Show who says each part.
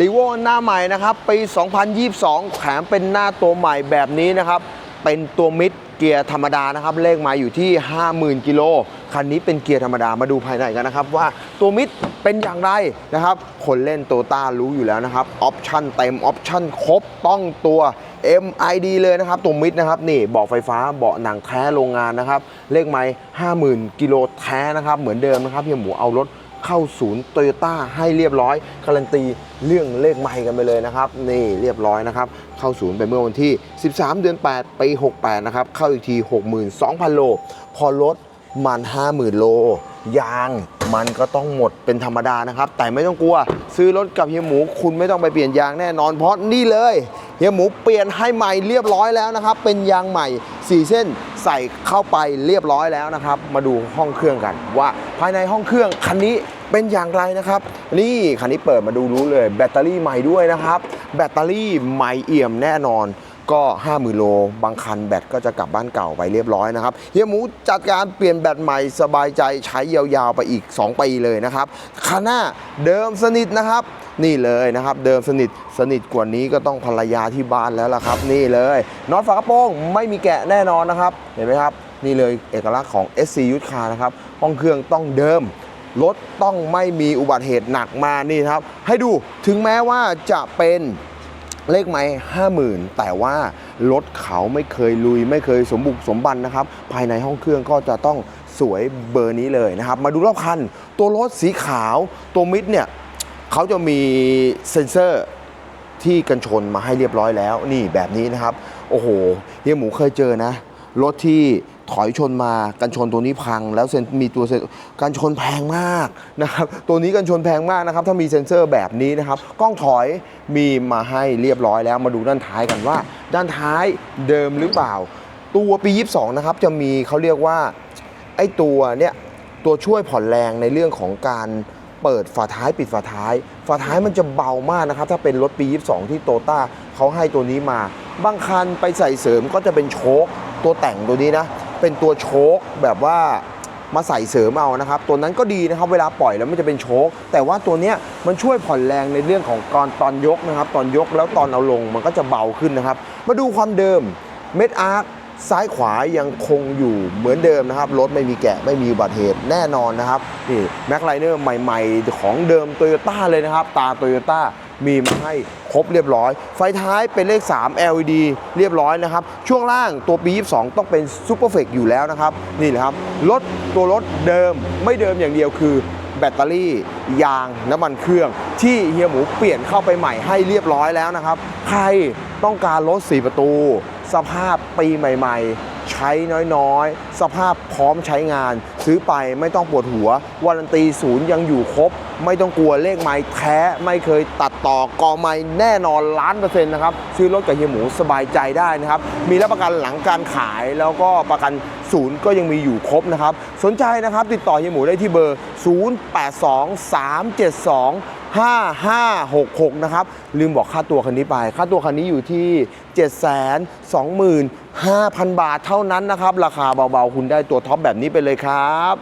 Speaker 1: รีโวหน้าใหม่นะครับ ปี 2022 แถมเป็นหน้าตัวใหม่แบบนี้นะครับ เป็นตัวมิดเกียร์ธรรมดานะครับ เลขมาอยู่ที่ 50,000 กิโล คันนี้เป็นเกียร์ธรรมดา มาดูภายในกันนะครับ ว่าตัวมิดเป็นอย่างไรนะครับ คนเล่นโตต้ารู้อยู่แล้วนะครับ ออปชั่นเต็ม ออปชั่นครบ ต้องตัว MID เลยนะครับ ตัวมิดนะครับ นี่เบาะไฟฟ้า เบาะหนังแท้โรงงานนะครับ เลขไม้50,000 กิโลแท้นะครับ เหมือนเดิมนะครับเฮียหมูเอารถ เข้าศูนย์โตโยต้าให้เรียบร้อยการันตีเรื่องเลขใหม่กันไปเลยนะครับ นี่เรียบร้อยนะครับ เข้าศูนย์ไปเมื่อวันที่ 13 เดือน 8 ปี 68 นะครับ เข้าอีกที 62,000 โล พอรถมัน 50,000 โล ยางมันก็ต้องหมดเป็นธรรมดานะครับ แต่ไม่ต้องกลัว ซื้อรถกับเฮียหมูคุณไม่ต้องไปเปลี่ยนยางแน่นอนเพราะนี่เลย เฮียหมูเปลี่ยนให้ใหม่เรียบร้อยแล้วนะครับ เป็นยางใหม่4เส้นใส่เข้าไปเรียบร้อยแล้วนะครับ มาดูห้องเครื่องกัน ว่าภายในห้องเครื่องคันนี้เป็นอย่างไรนะครับ นี่คันนี้เปิดมาดูรู้เลย แบตเตอรี่ใหม่ด้วยนะครับ แบตเตอรี่ใหม่เอี่ยมแน่นอน ก็ 50,000โล บางคันแบตก็จะกลับบ้านเก่าไปเรียบร้อยนะครับเฮียหมูจัดการเปลี่ยนแบตใหม่สบายใจใช้ยาวๆไปอีก 2 ปีเลยนะครับคันหน้าเดิมสนิทนะครับ นี่เลยนะครับ เดิมสนิทสนิทกว่านี้ก็ต้องภรรยาที่บ้านแล้วล่ะครับ นี่เลยน็อตฝากระโปรงไม่มีแกะแน่นอนนะครับ เห็นไหมครับนี่เลยเอกลักษณ์ของ SC ยุทธคานะครับห้องเครื่องต้องเดิมรถต้องไม่มีอุบัติเหตุหนักมานี่ครับ ให้ดูถึงแม้ว่าจะเป็น เลขไม้ห้าหมื่นแต่ว่ารถเขาไม่เคยลุย ไม่เคยสมบุกสมบันนะครับ ภายในห้องเครื่องก็จะต้องสวยเบอร์นี้เลยนะครับ มาดูรอบคัน ตัวรถสีขาวตัวมิดเนี่ยเขาจะมีเซ็นเซอร์ที่กันชนมาให้เรียบร้อยแล้ว นี่แบบนี้นะครับ โอ้โหเฮียหมูเคยเจอนะ รถที่ ถอยชนมากันชนตัวนี้พัง แล้วเซ็นมีตัวเซนกันชนแพงมากนะครับตัวนี้กันชนแพงมากนะครับถ้ามีเซ็นเซอร์แบบนี้นะครับกล้องถอยมีมาให้เรียบร้อยแล้วมาดูด้านท้ายกันว่า ด้านท้ายเดิมหรือเปล่า ตัวปี 22 นะครับจะมีเขาเรียกว่าไอ้ตัวเนี่ยตัวช่วยผ่อนแรงในเรื่องของการเปิดฝาท้ายปิดฝาท้าย ฝาท้ายมันจะเบามากนะครับ ถ้าเป็นรถปี 22 ที่โตต้าเขาให้ตัวนี้มา บางคันไปใส่เสริมก็จะเป็นโชคตัวแต่งตัวนี้นะ เป็นตัวโชคแบบว่ามาใส่เสริมเอานะครับ ตัวนั้นก็ดีนะครับเวลาปล่อยแล้วมันจะเป็นโชคแต่ว่าตัวเนี้ยมันช่วยผ่อนแรงในเรื่องของตอนตอนยกนะครับ ตอนยกแล้วตอนเอาลงมันก็จะเบาขึ้นนะครับ มาดูความเดิมเม็ดอาร์คซ้ายขวายังคงอยู่เหมือนเดิมนะครับ รถไม่มีแกะไม่มีอุบัติเหตุแน่นอนนะครับนี่แม็กไลเนอร์ใหม่ ๆ ของเดิมโตโยต้าเลยนะครับ ตาโตโยต้ามีมาให้ครบเรียบร้อย ไฟท้ายเป็นเลข 3 LED เรียบร้อยนะครับ ช่วงล่างตัวปี 22 ต้องเป็นซูเปอร์เฟกอยู่แล้วนะครับ นี่แหละครับ รถตัวรถเดิมไม่เดิมอย่างเดียวคือแบตเตอรี่ ยาง น้ำมันเครื่อง ที่เฮียหมูเปลี่ยนเข้าไปใหม่ให้เรียบร้อยแล้วนะครับ ใครต้องการรถ 4 ประตู สภาพปีใหม่ ๆใช้น้อยๆ สภาพพร้อมใช้งาน ซื้อไปไม่ต้องปวดหัววารันตีศูนย์ยังอยู่ครบ ไม่ต้องกลัวเลขไม้แท้ไม่เคยตัดต่อกอไม้แน่นอนล้านเปอร์เซ็นต์นะครับซื้อรถกับเฮียหมูสบายใจได้นะครับ มีรับประกันหลังการขายแล้วก็ประกันศูนย์ก็ยังมีอยู่ครบนะครับ สนใจนะครับติดต่อเฮียหมูได้ที่เบอร์ 082372 5566 นะครับ ลืมบอกค่าตัวคันนี้ไป ค่าตัวคันนี้อยู่ที่ 725,000 บาทเท่านั้นนะครับ ราคาเบาๆ คุณได้ตัวท็อปแบบนี้ไปเลยครับ